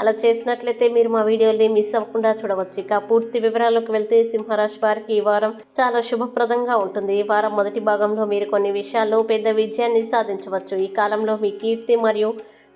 అలా చేసినట్లయితే మీరు మా వీడియోని మిస్ అవ్వకుండా చూడవచ్చు. ఇక పూర్తి వివరాల్లోకి వెళ్తే సింహరాశి వారికి ఈ వారం చాలా శుభప్రదంగా ఉంటుంది. ఈ వారం మొదటి భాగంలో మీరు కొన్ని విషయాల్లో పెద్ద విజయాన్ని సాధించవచ్చు. ఈ కాలంలో మీ కీర్తి మరియు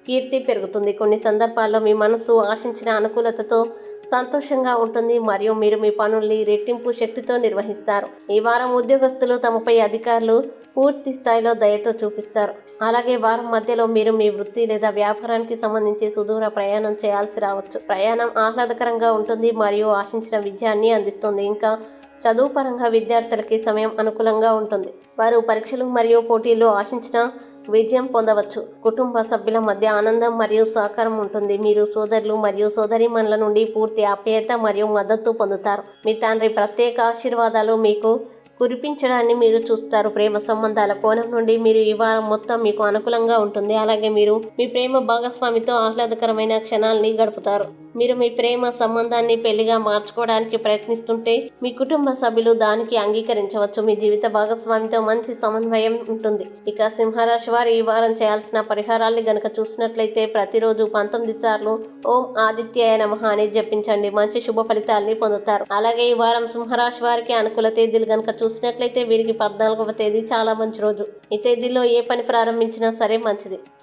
కీర్తి పెరుగుతుంది. కొన్ని సందర్భాల్లో మీ మనసు ఆశించిన అనుకూలతతో సంతోషంగా ఉంటుంది. మరియు మీరు మీ పనుల్ని రెట్టింపు శక్తితో నిర్వహిస్తారు. ఈ వారం ఉద్యోగస్తులు తమపై అధికారులు పూర్తి స్థాయిలో దయతో చూపిస్తారు. అలాగే వారం మధ్యలో మీరు మీ వృత్తి లేదా వ్యాపారానికి సంబంధించి సుదూర ప్రయాణం చేయాల్సి రావచ్చు. ప్రయాణం ఆహ్లాదకరంగా ఉంటుంది మరియు ఆశించిన విజయాన్ని అందిస్తుంది. ఇంకా చదువు పరంగా విద్యార్థులకి సమయం అనుకూలంగా ఉంటుంది. వారు పరీక్షలు మరియు పోటీల్లో ఆశించిన విజయం పొందవచ్చు. కుటుంబ సభ్యుల మధ్య ఆనందం మరియు సహకారం ఉంటుంది. మీరు సోదరులు మరియు సోదరిమణుల నుండి పూర్తి ఆప్యాయత మరియు మద్దతు పొందుతారు. మీ తండ్రి ప్రత్యేక ఆశీర్వాదాలు మీకు కురిపించడాన్ని మీరు చూస్తారు. ప్రేమ సంబంధాల కోణం నుండి మీరు ఈ వారం మొత్తం మీకు అనుకూలంగా ఉంటుంది. అలాగే మీరు మీ ప్రేమ భాగస్వామితో ఆహ్లాదకరమైన క్షణాల్ని గడుపుతారు. మీరు మీ ప్రేమ సంబంధాన్ని పెళ్ళిగా మార్చుకోవడానికి ప్రయత్నిస్తుంటే మీ కుటుంబ సభ్యులు దానికి అంగీకరించవచ్చు. మీ జీవిత భాగస్వామితో మంచి సమన్వయం ఉంటుంది. ఇక సింహరాశి వారు ఈ వారం చేయాల్సిన పరిహారాల్ని గనక చూసినట్లయితే ప్రతిరోజు పంతొమ్మిది సార్లు ఓం ఆదిత్యాయ నమః అని జపించండి. మంచి శుభ ఫలితాల్ని పొందుతారు. అలాగే ఈ వారం సింహరాశి వారికి అనుకూల తేదీలు గనక చూసినట్లయితే వీరికి పద్నాలుగవ తేదీ చాలా మంచి రోజు. ఈ తేదీలో ఏ పని ప్రారంభించినా సరే మంచిది.